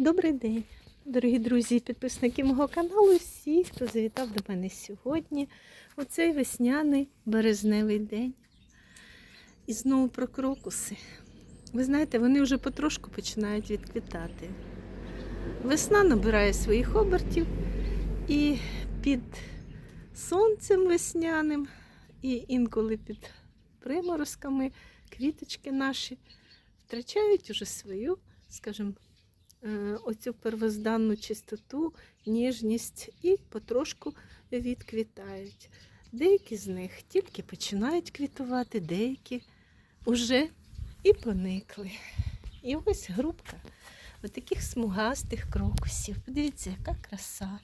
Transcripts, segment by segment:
Добрий день, дорогі друзі і підписники мого каналу. Всі, хто завітав до мене сьогодні, у цей весняний березневий день. І знову про крокуси. Ви знаєте, вони вже потрошку починають відквітати. Весна набирає своїх обертів, і під сонцем весняним, і інколи під приморозками квіточки наші втрачають уже свою, скажімо, оцю первозданну чистоту, ніжність і потрошку відквітають. Деякі з них тільки починають квітувати, деякі вже і поникли. І ось грубка таких смугастих крокусів. Подивіться, яка краса.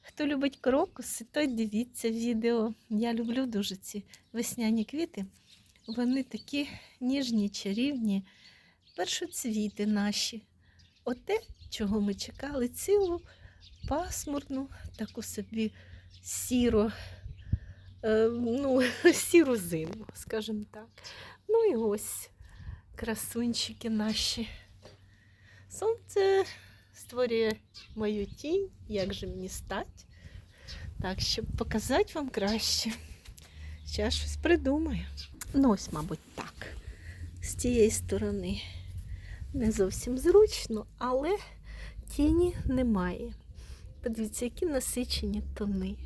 Хто любить крокуси, той дивіться відео. Я люблю дуже ці весняні квіти. Вони такі ніжні, чарівні, першоцвіти наші. Оте, чого ми чекали, цілу пасмурну, таку собі сіро, е, ну, сіру зиму, скажімо так. Ну і ось красунчики наші. Сонце створює мою тінь, як же мені стать. Так, щоб показати вам краще. Зараз щось придумаю. Ну, ось, мабуть, так. З цієї сторони не зовсім зручно, але тіні немає. Подивіться, які насичені тони.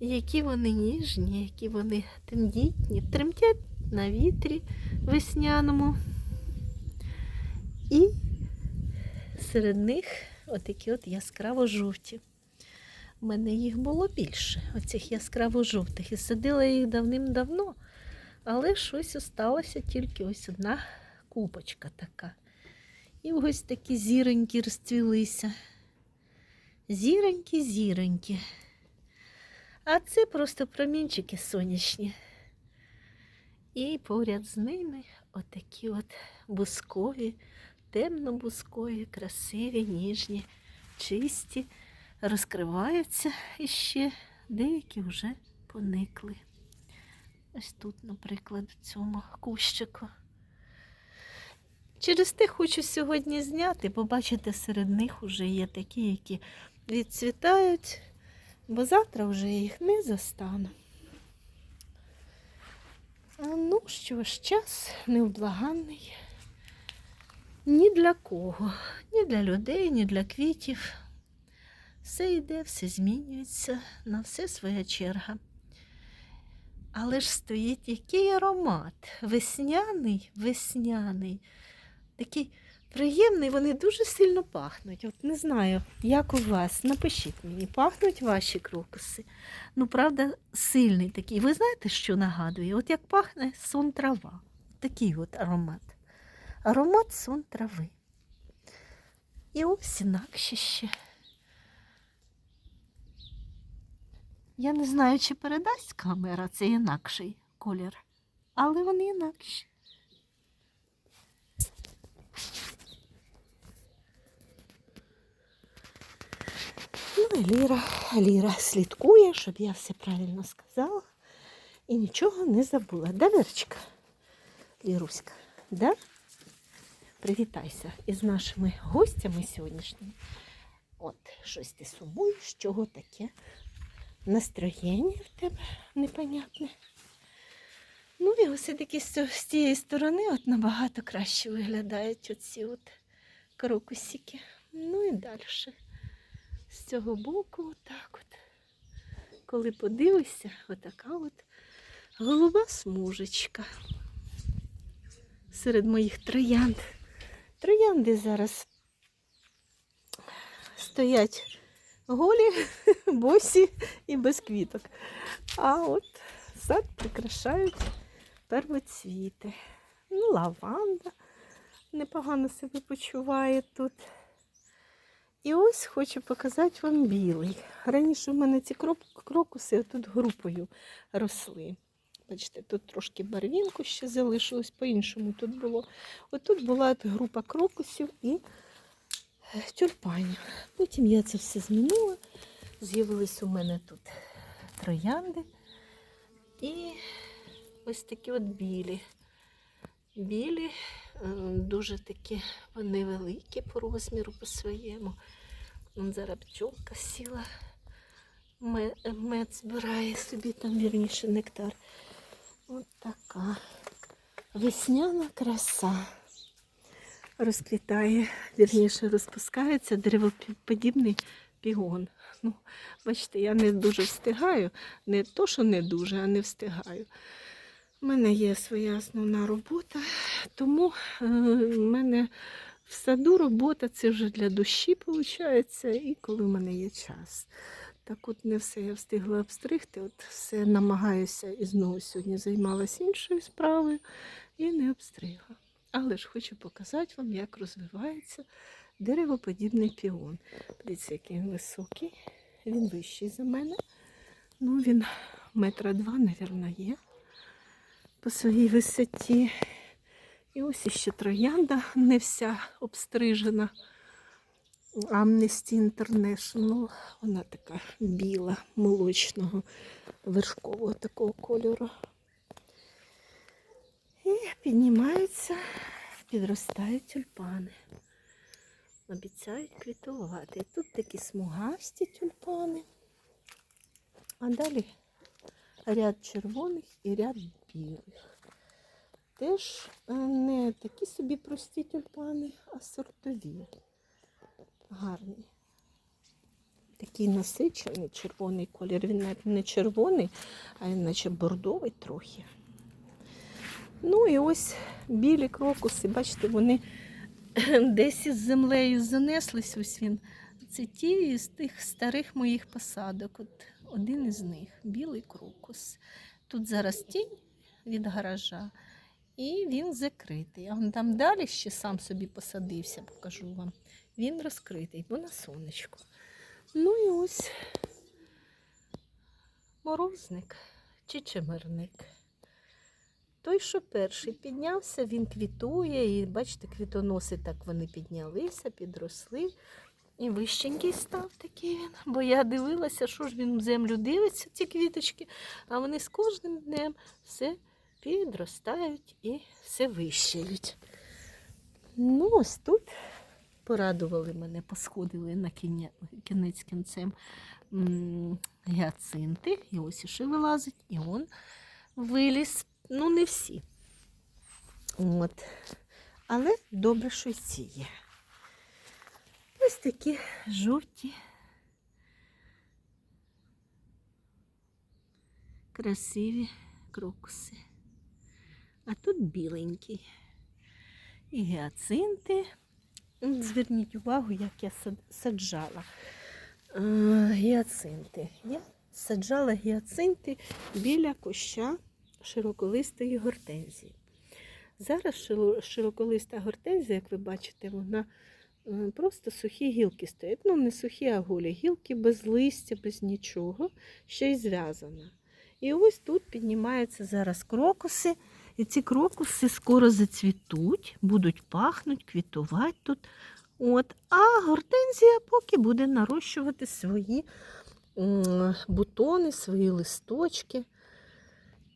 Які вони ніжні, які вони тендітні, тремтять на вітрі весняному. І серед них отакі от яскраво жовті. У мене їх було більше, оцих яскраво жовтих. І садила їх давним-давно, але щось осталося тільки ось одна купочка така. І ось такі зіронькі розцвілися. Зіронькі, зіронькі. А це просто промінчики сонячні. І поряд з ними отакі от бускові, темно-бускові, красиві, ніжні, чисті, розкриваються і ще деякі вже поникли. Ось тут, наприклад, в цьому кущику. Через те хочу сьогодні зняти, побачите, серед них вже є такі, які відцвітають, бо завтра вже я їх не застану. Ну що ж, час невблаганний. Ні для кого, ні для людей, ні для квітів. Все йде, все змінюється, на все своя черга. Але ж стоїть який аромат. Весняний, весняний. Такий приємний, вони дуже сильно пахнуть. От не знаю, як у вас. Напишіть мені, пахнуть ваші крокуси. Ну, правда, сильний такий. Ви знаєте, що нагадує? От як пахне сон трава. Такий от аромат. Аромат сон трави. І ось інакше ще. Я не знаю, чи передасть камера цей інакший колір, але вони інакші. Ну Ліра, Ліра слідкує, щоб я все правильно сказала і нічого не забула. Да, Верочка? Ліруська, да? Привітайся із нашими гостями сьогоднішніми. От, щось ти сумуєш, чого таке? Настроєння в тебе непонятне. Ну і ось таки з, з цієї сторони от набагато краще виглядають оці от крокусики. Ну і далі. З цього боку, отак от. Коли подивишся, отака от голуба смужечка серед моїх троянд. Троянди зараз стоять голі, босі і без квіток. А от сад прикрашають первоцвіти. Ну, лаванда непогано себе почуває тут. І ось хочу показати вам білий. Раніше в мене ці крокуси тут групою росли. Бачите, тут трошки барвінку ще залишилось, по-іншому тут було. Отут була група крокусів і е, тюльпанів. Потім я це все змінила. З'явились у мене тут троянди і ось такі от білі. Білі дуже такі вони великі по розміру по своєму. Зараз пчолка сіла, мед збирає собі там вірніше нектар. От така весняна краса. Розквітає, вірніше розпускається деревоподібний пігон. Ну, бачите, я не дуже встигаю. Не то, що не дуже, а не встигаю. У мене є своя основна робота, тому е, в мене в саду робота це вже для душі, виходить, і коли в мене є час. Так от не все я встигла обстригти, от все намагаюся і знову сьогодні займалася іншою справою і не обстригла. Але ж хочу показати вам, як розвивається деревоподібний піон. Дивіться, який він високий. Він вищий за мене. Ну, він метра два, мабуть, є по своїй висоті. І ось іще троянда не вся обстрижена. Amnesty International. Вона така біла, молочного, вершкового такого кольору. І піднімаються, підростають тюльпани. Обіцяють квітувати. Тут такі смугасті тюльпани. А далі ряд червоних і ряд білих. Теж е, не такі собі прості тюльпани, а сортові. Гарні. Такий насичений червоний колір. Він навіть не червоний, а він наче бордовий трохи. Ну і ось білі крокуси, бачите, вони десь із землею занеслись. Ось він. Це ті з тих старих моїх посадок. От один із них білий крокус. Тут зараз тінь від гаража, і він закритий. А там далі ще сам собі посадився, покажу вам. Він розкритий, бо на сонечку. Ну і ось морозник чи чемерник. Той, що перший піднявся, він квітує, і бачите, квітоноси так вони піднялися, підросли. І вищенький став такий він. Бо я дивилася, що ж він в землю дивиться, ці квіточки, а вони з кожним днем все підростають і все вищають. Ну, ось тут порадували мене, посходили на кінець кінцем гіацинти. І ось іще вилазить, і он виліз. Ну, не всі. От. Але добре, що й ці є. Ось такі жовті, красиві крокуси. А тут біленький. І гіацинти. Зверніть увагу, як я саджала е, гіацинти. Я саджала гіацинти біля куща широколистої гортензії. Зараз широколиста гортензія, як ви бачите, вона е, просто сухі гілки стоять. Ну, не сухі, а голі гілки без листя, без нічого, ще й зв'язана. І ось тут піднімаються зараз крокуси, і ці крокуси скоро зацвітуть, будуть пахнуть, квітувати тут. От. А гортензія поки буде нарощувати свої бутони, свої листочки.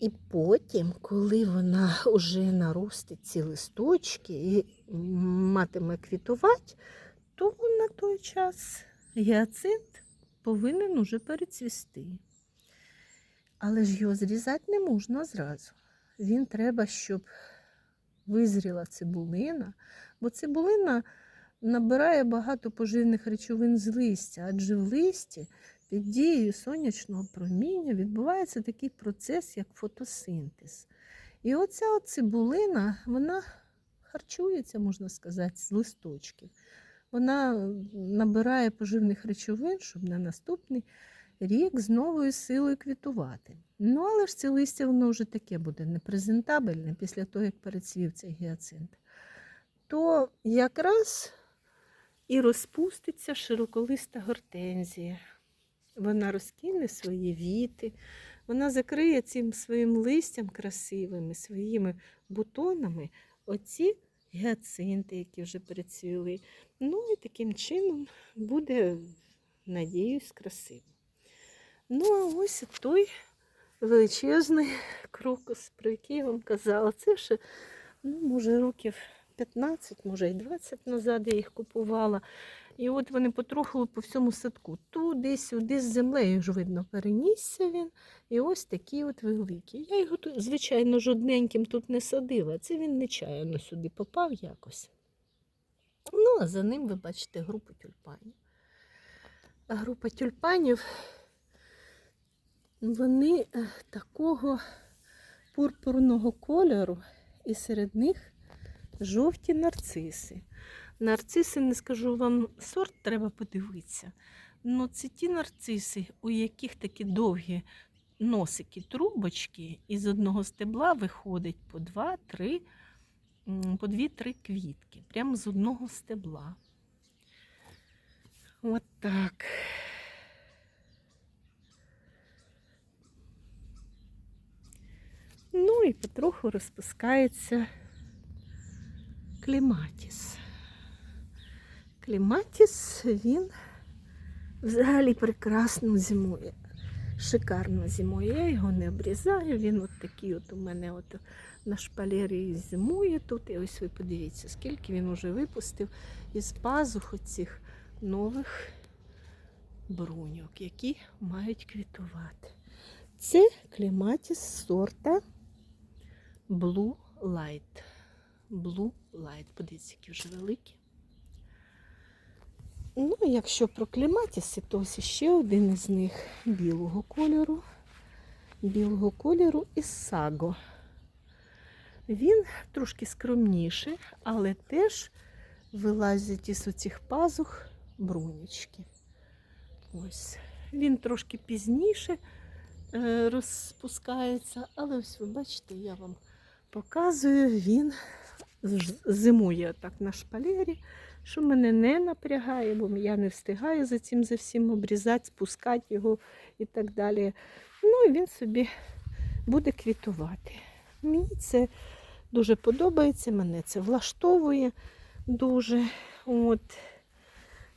І потім, коли вона вже наростить ці листочки і матиме квітувати, то на той час гіацинт повинен уже перецвісти. Але ж його зрізати не можна зразу. Він треба, щоб визріла цибулина, бо цибулина набирає багато поживних речовин з листя, адже в листі під дією сонячного проміння відбувається такий процес, як фотосинтез. І оця от цибулина, вона харчується, можна сказати, з листочків. Вона набирає поживних речовин, щоб на наступний рік з новою силою квітувати. Ну, але ж це листя воно вже таке буде непрезентабельне після того, як перецвів цей гіацинт. То якраз і розпуститься широколиста гортензія. Вона розкине свої віти, вона закриє цим своїм листям красивими, своїми бутонами оці гіацинти, які вже перецвіли. Ну і таким чином буде, надіюсь, красиво. Ну, а ось той величезний крокус, про який я вам казала. Це ще, ну, може, років 15, може і 20 назад я їх купувала. І от вони потроху по всьому садку. Туди, сюди, з землею ж видно, перенісся він. І ось такі от великі. Я його, звичайно, жодненьким тут не садила. Це він нечаянно сюди попав якось. Ну, а за ним ви бачите групу тюльпанів. А група тюльпанів, вони е, такого пурпурного кольору, і серед них жовті нарциси. Нарциси, не скажу вам, сорт треба подивитися. Ну, це ті нарциси, у яких такі довгі носики, трубочки, і з одного стебла виходить по два-три, по дві-три квітки, прямо з одного стебла. От. Ну і потроху розпускається кліматіс. Кліматіс він взагалі прекрасно зимує. Шикарно зимує. Я його не обрізаю. Він от такий от у мене от на шпалері зимує тут. І ось ви подивіться, скільки він уже випустив із пазух оцих нових бруньок, які мають квітувати. Це кліматіс сорта Blue Light. Blue Light. Подивіться, які вже великі. Ну, якщо про кліматіси, то ось ще один із них білого кольору. Білого кольору із саго. Він трошки скромніший, але теж вилазять із оцих пазух брунічки. Ось. Він трошки пізніше е, розпускається, але ось ви бачите, я вам показую, він зимує так на шпалері, що мене не напрягає, бо я не встигаю за цим за всім обрізати, спускати його і так далі. Ну і він собі буде квітувати. Мені це дуже подобається, мене це влаштовує дуже. От.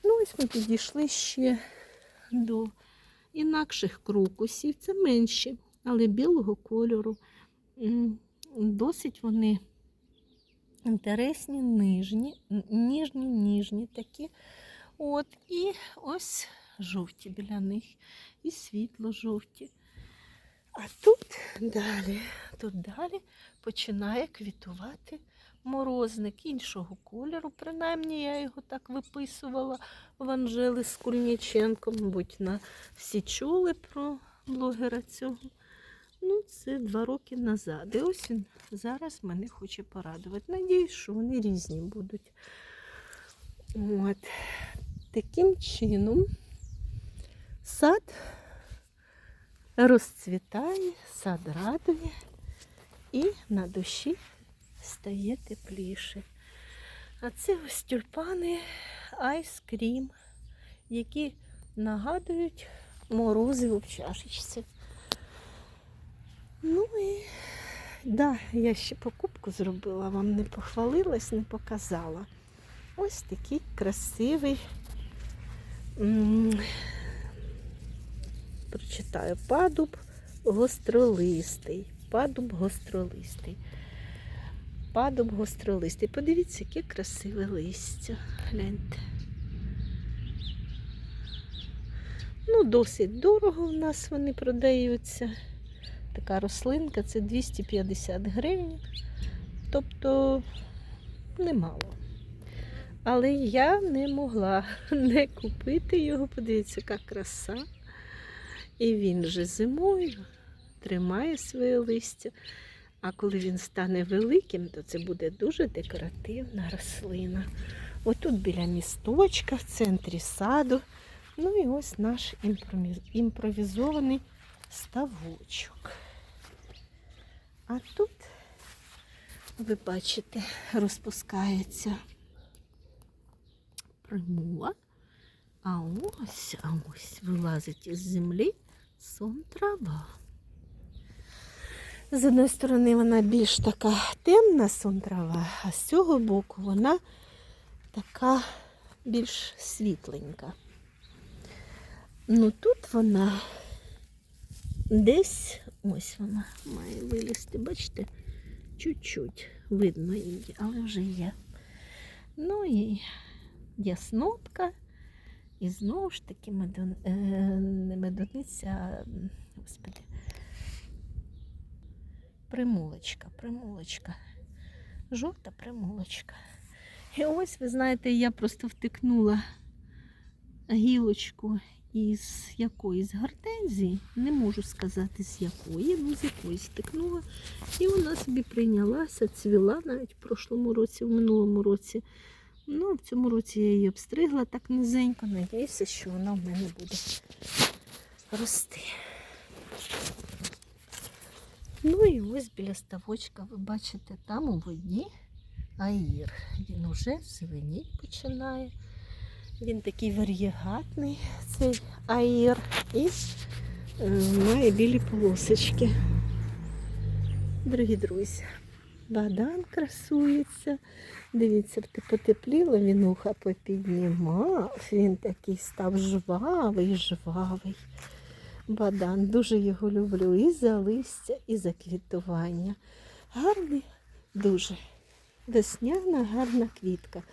Ну, ось ми підійшли ще до інакших крокусів. Це менші, але білого кольору. Досить вони інтересні, нижні, ніжні, ніжні такі. От, і ось жовті біля них, і світло-жовті. А тут далі, тут далі починає квітувати морозник іншого кольору. Принаймні я його так виписувала в Анжели з Кульніченком. Мабуть, на всі чули про блогера цього. Ну, це два роки назад. І ось він зараз мене хоче порадувати. Надіюсь, що вони різні будуть. От. Таким чином сад розцвітає, сад радує і на душі стає тепліше. А це ось тюльпани айскрім, які нагадують морозиво в чашечці. Ну і да, я ще покупку зробила, вам не похвалилась, не показала. Ось такий красивий. Прочитаю падуб гостролистий. Падуб гостролистий. Падуб гостролистий. Подивіться, яке красиве листя. Гляньте. Ну, досить дорого в нас вони продаються. Така рослинка це 250 гривень. Тобто немало. Але я не могла не купити його. Подивіться, яка краса. І він же зимою тримає своє листя. А коли він стане великим, то це буде дуже декоративна рослина. Отут біля місточка, в центрі саду. Ну і ось наш імпровізований ставочок. А тут, ви бачите, розпускається примула. А ось, а ось вилазить із землі сон трава. З одної сторони вона більш така темна сон трава, а з цього боку вона така більш світленька. Ну тут вона десь, ось вона має вилізти, бачите, чуть-чуть видно її, але вже є. Ну і яснотка. І знову ж таки медон... е, не медуниця, а, господи, примулочка, примулочка. Жовта примулочка. І ось, ви знаєте, я просто втикнула гілочку із якоїсь гортензії. Не можу сказати з якої, ну з якоїсь втикнула. І вона собі прийнялася, цвіла навіть в прошлому році, в минулому році. Ну, в цьому році я її обстригла так низенько. Надіюся, що вона в мене буде рости. Ну і ось біля ставочка, ви бачите, там у воді аїр. Він уже зеленіть починає. Він такий варієгатний, цей аїр, і е, має білі полосочки. Дорогі друзі, бадан красується. Дивіться, потепліло, він уха попіднімав. Він такий став жвавий, жвавий. Бадан, дуже його люблю і за листя, і за квітування. Гарний, дуже. Весняна, гарна квітка.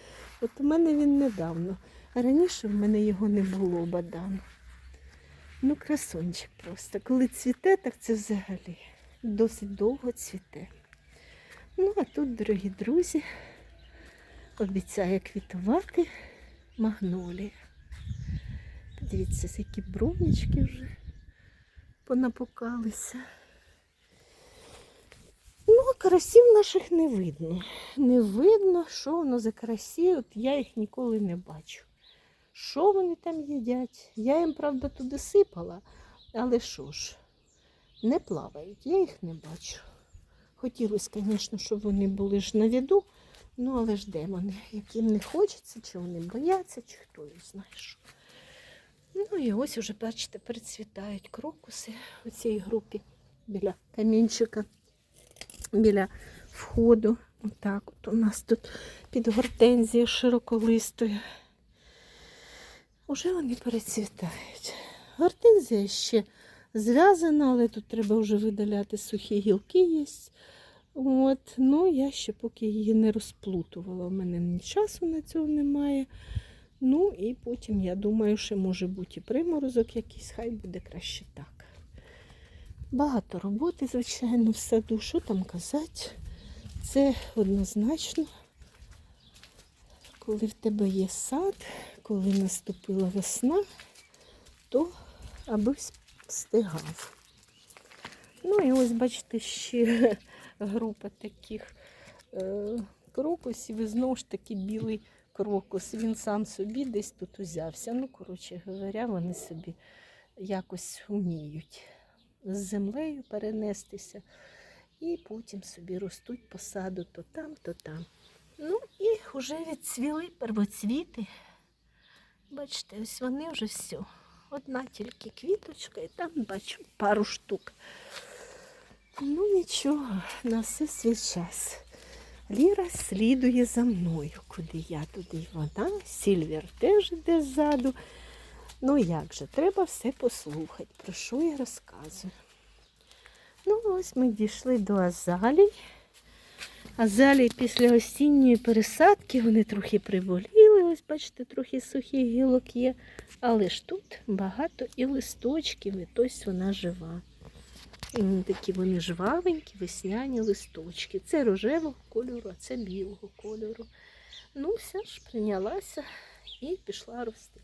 От у мене він недавно. Раніше в мене його не було бадану. Ну, красунчик просто. Коли цвіте, так це взагалі досить довго цвіте. Ну, а тут, дорогі друзі, обіцяє квітувати магнолія. Подивіться, які брунечки вже понапукалися. Ну, а карасів наших не видно. Не видно, що воно за карасі, от я їх ніколи не бачу. Що вони там їдять? Я їм, правда, туди сипала, але що ж, не плавають, я їх не бачу. Хотілося, звісно, щоб вони були ж на віду, ну але ж де вони? Як не хочеться, чи вони бояться, чи хто їх знає що. Ну і ось уже, бачите, перецвітають крокуси у цій групі біля камінчика, біля входу. Отак от у нас тут під гортензією широколистою. Уже вони перецвітають. Гортензія ще зв'язана, але тут треба вже видаляти сухі гілки є. От, ну я ще поки її не розплутувала. У мене ні часу на цього немає. Ну і потім, я думаю, що може бути і приморозок якийсь, хай буде краще так. Багато роботи, звичайно, в саду. Що там казати? Це однозначно, коли в тебе є сад, коли наступила весна, то аби встигав. Ну і ось, бачите, ще група таких е, крокусів і знову ж таки білий крокус. Він сам собі десь тут узявся. Ну, коротше говоря, вони собі якось вміють з землею перенестися. І потім собі ростуть по саду то там, то там. Ну і вже відцвіли первоцвіти. Бачите, ось вони вже все. Одна тільки квіточка, і там бачу пару штук. Ну нічого, на все свій час. Ліра слідує за мною, куди я, туди й вона. Сільвер теж йде ззаду. Ну як же, треба все послухати, про що я розказую. Ну, ось ми дійшли до азалій. Азалії після осінньої пересадки вони трохи приболіли. Ось, бачите, трохи сухих гілок є. Але ж тут багато і листочків, і тось вона жива. І такі вони жвавенькі, весняні листочки. Це рожевого кольору, а це білого кольору. Ну, вся ж прийнялася і пішла рости.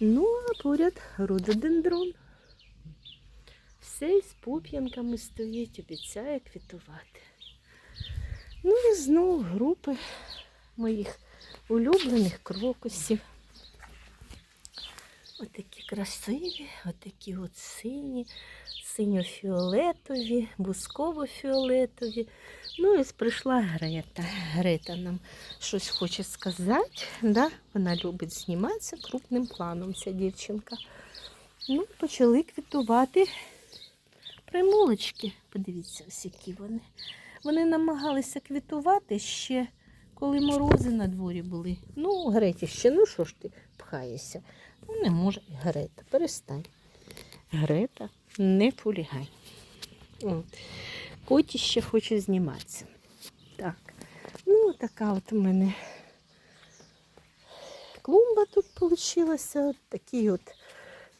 Ну, а поряд рододендрон. Все із пуп'янками стоїть, обіцяє квітувати. Ну і знову групи моїх улюблених крокусів. Отакі красиві, отакі от сині, синьо-фіолетові, бусково-фіолетові. Ну ось прийшла Грета. Грета нам щось хоче сказати. Да? Вона любить зніматися крупним планом, ця дівчинка. Ну, почали квітувати примулочки. Подивіться, ось які вони. Вони намагалися квітувати ще, коли морози на дворі були. Ну, Греті ще, ну що ж ти пхаєшся? Ну, не може. Грета, перестань. Грета, не полігай. Коті ще хоче зніматися. Так, ну така от у мене клумба тут вийшла. Такий от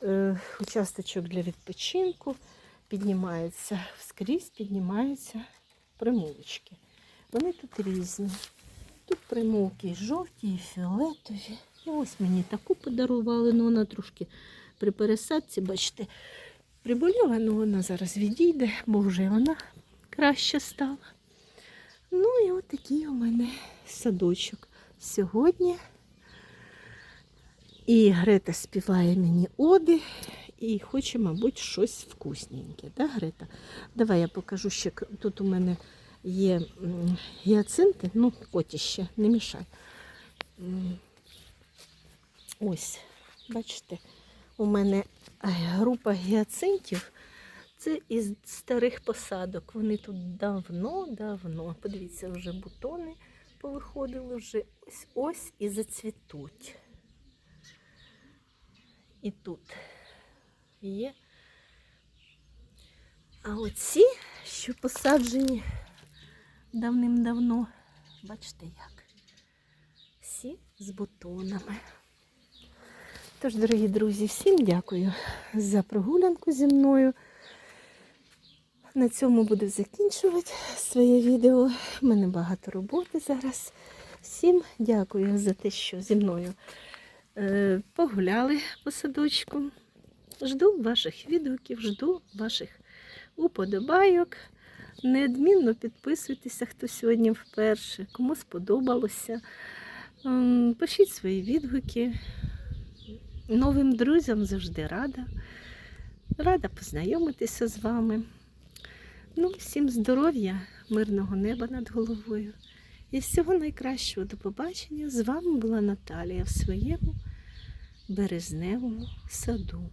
е, участочок для відпочинку. Піднімаються вскрізь, піднімаються примулочки. Вони тут різні. Тут примулки і жовті, і фіолетові. І ось мені таку подарували, ну вона трошки при пересадці, бачите, приболіла, але вона зараз відійде, бо вже вона краще стала. Ну і от такий у мене садочок сьогодні. І Грета співає мені оди і хоче, мабуть, щось вкусненьке. Да, Грета? Давай я покажу ще. Тут у мене є гіацинти, ну, котіще, не мішай. Ось, бачите, у мене група гіацинтів. Це із старих посадок. Вони тут давно-давно. Подивіться, вже бутони повиходили, вже ось ось і зацвітуть. І тут є. А оці, що посаджені давним-давно, бачите як? Всі з бутонами. Тож, дорогі друзі, всім дякую за прогулянку зі мною. На цьому буду закінчувати своє відео. У мене багато роботи зараз. Всім дякую за те, що зі мною е, погуляли по садочку. Жду ваших відгуків, жду ваших уподобайок. Неодмінно підписуйтеся, хто сьогодні вперше, кому сподобалося. Ем, Пишіть свої відгуки. Новим друзям завжди рада. Рада познайомитися з вами. Ну, всім здоров'я, мирного неба над головою. І всього найкращого до побачення. З вами була Наталія в своєму березневому саду.